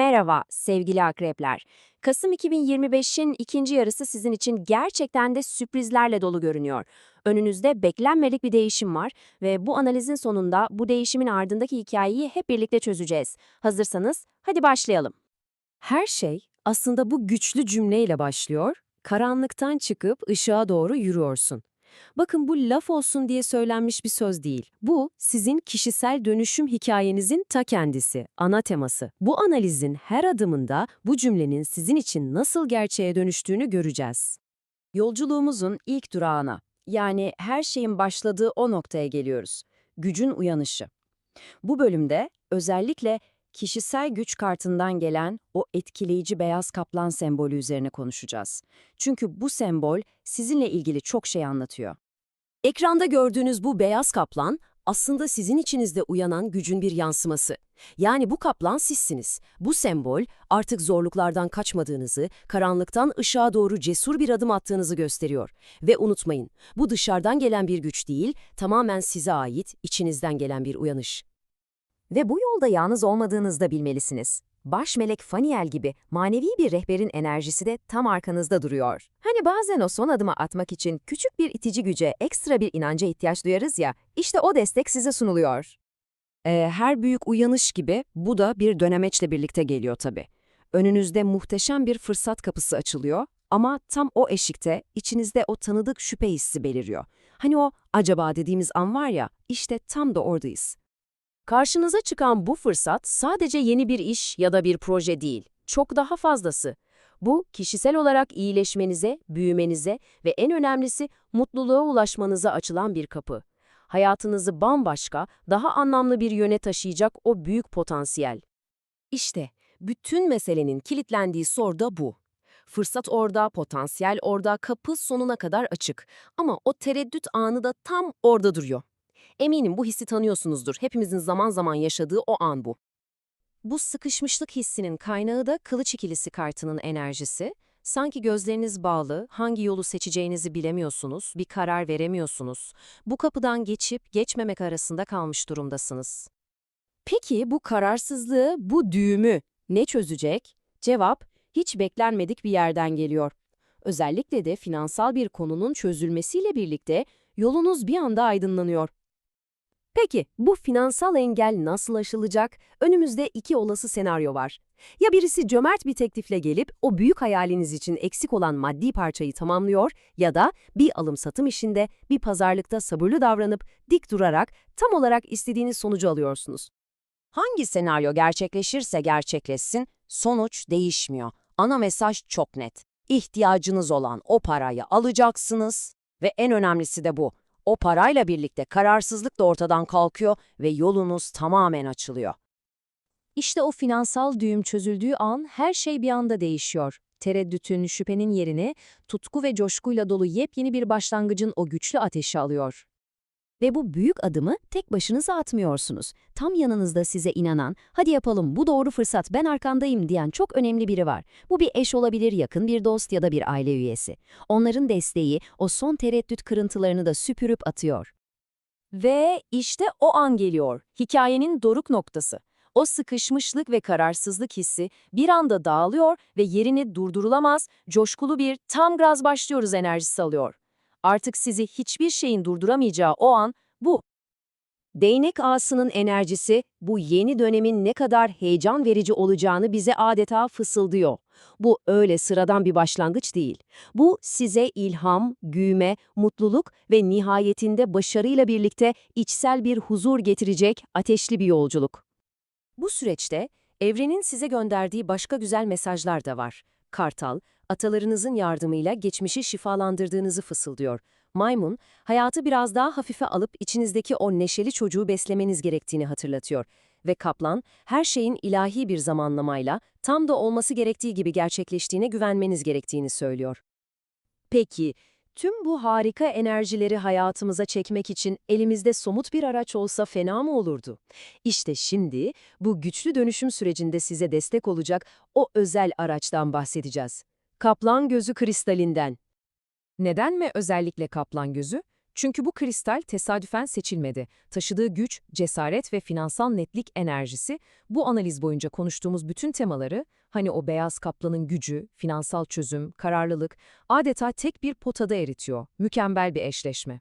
Merhaba sevgili akrepler. Kasım 2025'in ikinci yarısı sizin için gerçekten de sürprizlerle dolu görünüyor. Önünüzde beklenmedik bir değişim var ve bu analizin sonunda bu değişimin ardındaki hikayeyi hep birlikte çözeceğiz. Hazırsanız hadi başlayalım. Her şey aslında bu güçlü cümleyle başlıyor. Karanlıktan çıkıp ışığa doğru yürüyorsun. Bakın bu laf olsun diye söylenmiş bir söz değil. Bu sizin kişisel dönüşüm hikayenizin ta kendisi, ana teması. Bu analizin her adımında bu cümlenin sizin için nasıl gerçeğe dönüştüğünü göreceğiz. Yolculuğumuzun ilk durağına, yani her şeyin başladığı o noktaya geliyoruz. Gücün uyanışı. Bu bölümde özellikle kişisel güç kartından gelen o etkileyici beyaz kaplan sembolü üzerine konuşacağız. Çünkü bu sembol sizinle ilgili çok şey anlatıyor. Ekranda gördüğünüz bu beyaz kaplan aslında sizin içinizde uyanan gücün bir yansıması. Yani bu kaplan sizsiniz. Bu sembol artık zorluklardan kaçmadığınızı, karanlıktan ışığa doğru cesur bir adım attığınızı gösteriyor. Ve unutmayın, bu dışarıdan gelen bir güç değil, tamamen size ait, içinizden gelen bir uyanış. Ve bu yolda yalnız olmadığınızı da bilmelisiniz. Baş melek Faniel gibi manevi bir rehberin enerjisi de tam arkanızda duruyor. Hani bazen o son adımı atmak için küçük bir itici güce, ekstra bir inanca ihtiyaç duyarız ya, işte o destek size sunuluyor. Ee, her büyük uyanış gibi bu da bir dönemeçle birlikte geliyor tabii. Önünüzde muhteşem bir fırsat kapısı açılıyor ama tam o eşikte içinizde o tanıdık şüphe hissi beliriyor. Hani o acaba dediğimiz an var ya, işte tam da oradayız. Karşınıza çıkan bu fırsat sadece yeni bir iş ya da bir proje değil, çok daha fazlası. Bu, kişisel olarak iyileşmenize, büyümenize ve en önemlisi mutluluğa ulaşmanıza açılan bir kapı. Hayatınızı bambaşka, daha anlamlı bir yöne taşıyacak o büyük potansiyel. İşte, bütün meselenin kilitlendiği soru da bu. Fırsat orada, potansiyel orada, kapı sonuna kadar açık. Ama o tereddüt anı da tam orada duruyor. Eminim bu hissi tanıyorsunuzdur. Hepimizin zaman zaman yaşadığı o an bu. Bu sıkışmışlık hissinin kaynağı da kılıç ikilisi kartının enerjisi. Sanki gözleriniz bağlı, hangi yolu seçeceğinizi bilemiyorsunuz, bir karar veremiyorsunuz. Bu kapıdan geçip geçmemek arasında kalmış durumdasınız. Peki bu kararsızlığı, bu düğümü ne çözecek? Cevap, hiç beklenmedik bir yerden geliyor. Özellikle de finansal bir konunun çözülmesiyle birlikte yolunuz bir anda aydınlanıyor. Peki bu finansal engel nasıl aşılacak? Önümüzde iki olası senaryo var. Ya birisi cömert bir teklifle gelip o büyük hayaliniz için eksik olan maddi parçayı tamamlıyor ya da bir alım-satım işinde, bir pazarlıkta sabırlı davranıp dik durarak tam olarak istediğiniz sonucu alıyorsunuz. Hangi senaryo gerçekleşirse gerçekleşsin, sonuç değişmiyor. Ana mesaj çok net. İhtiyacınız olan o parayı alacaksınız ve en önemlisi de bu. O parayla birlikte kararsızlık da ortadan kalkıyor ve yolunuz tamamen açılıyor. İşte o finansal düğüm çözüldüğü an her şey bir anda değişiyor. Tereddütün, şüphenin yerine tutku ve coşkuyla dolu yepyeni bir başlangıcın o güçlü ateşi alıyor. Ve bu büyük adımı tek başınıza atmıyorsunuz. Tam yanınızda size inanan, hadi yapalım bu doğru fırsat ben arkandayım diyen çok önemli biri var. Bu bir eş olabilir, yakın bir dost ya da bir aile üyesi. Onların desteği o son tereddüt kırıntılarını da süpürüp atıyor. Ve işte o an geliyor, hikayenin doruk noktası. O sıkışmışlık ve kararsızlık hissi bir anda dağılıyor ve yerini durdurulamaz, coşkulu bir tam gaz başlıyoruz enerjisi alıyor. Artık sizi hiçbir şeyin durduramayacağı o an bu. Değnek ağasının enerjisi bu yeni dönemin ne kadar heyecan verici olacağını bize adeta fısıldıyor. Bu öyle sıradan bir başlangıç değil. Bu size ilham, güğme, mutluluk ve nihayetinde başarıyla birlikte içsel bir huzur getirecek ateşli bir yolculuk. Bu süreçte evrenin size gönderdiği başka güzel mesajlar da var. Kartal, atalarınızın yardımıyla geçmişi şifalandırdığınızı fısıldıyor. Maymun, hayatı biraz daha hafife alıp içinizdeki o neşeli çocuğu beslemeniz gerektiğini hatırlatıyor. Ve kaplan, her şeyin ilahi bir zamanlamayla tam da olması gerektiği gibi gerçekleştiğine güvenmeniz gerektiğini söylüyor. Peki, tüm bu harika enerjileri hayatımıza çekmek için elimizde somut bir araç olsa fena mı olurdu? İşte şimdi bu güçlü dönüşüm sürecinde size destek olacak o özel araçtan bahsedeceğiz. Kaplan gözü kristalinden. Neden mi özellikle kaplan gözü? Çünkü bu kristal tesadüfen seçilmedi. Taşıdığı güç, cesaret ve finansal netlik enerjisi bu analiz boyunca konuştuğumuz bütün temaları, hani o beyaz kaplanın gücü, finansal çözüm, kararlılık, adeta tek bir potada eritiyor. Mükemmel bir eşleşme.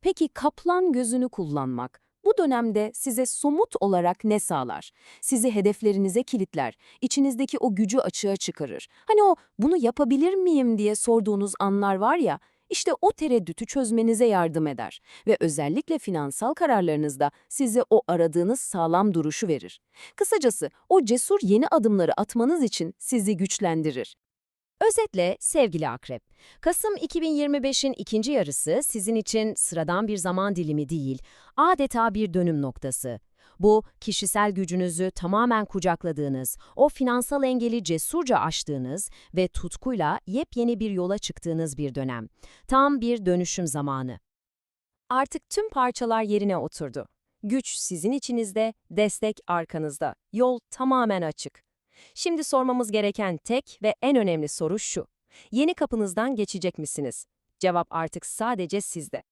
Peki kaplan gözünü kullanmak bu dönemde size somut olarak ne sağlar? Sizi hedeflerinize kilitler, içinizdeki o gücü açığa çıkarır. Hani o bunu yapabilir miyim diye sorduğunuz anlar var ya, işte o tereddütü çözmenize yardım eder ve özellikle finansal kararlarınızda size o aradığınız sağlam duruşu verir. Kısacası o cesur yeni adımları atmanız için sizi güçlendirir. Özetle sevgili Akrep, Kasım 2025'in ikinci yarısı sizin için sıradan bir zaman dilimi değil, adeta bir dönüm noktası. Bu, kişisel gücünüzü tamamen kucakladığınız, o finansal engeli cesurca aştığınız ve tutkuyla yepyeni bir yola çıktığınız bir dönem. Tam bir dönüşüm zamanı. Artık tüm parçalar yerine oturdu. Güç sizin içinizde, destek arkanızda. Yol tamamen açık. Şimdi sormamız gereken tek ve en önemli soru şu. Yeni kapınızdan geçecek misiniz? Cevap artık sadece sizde.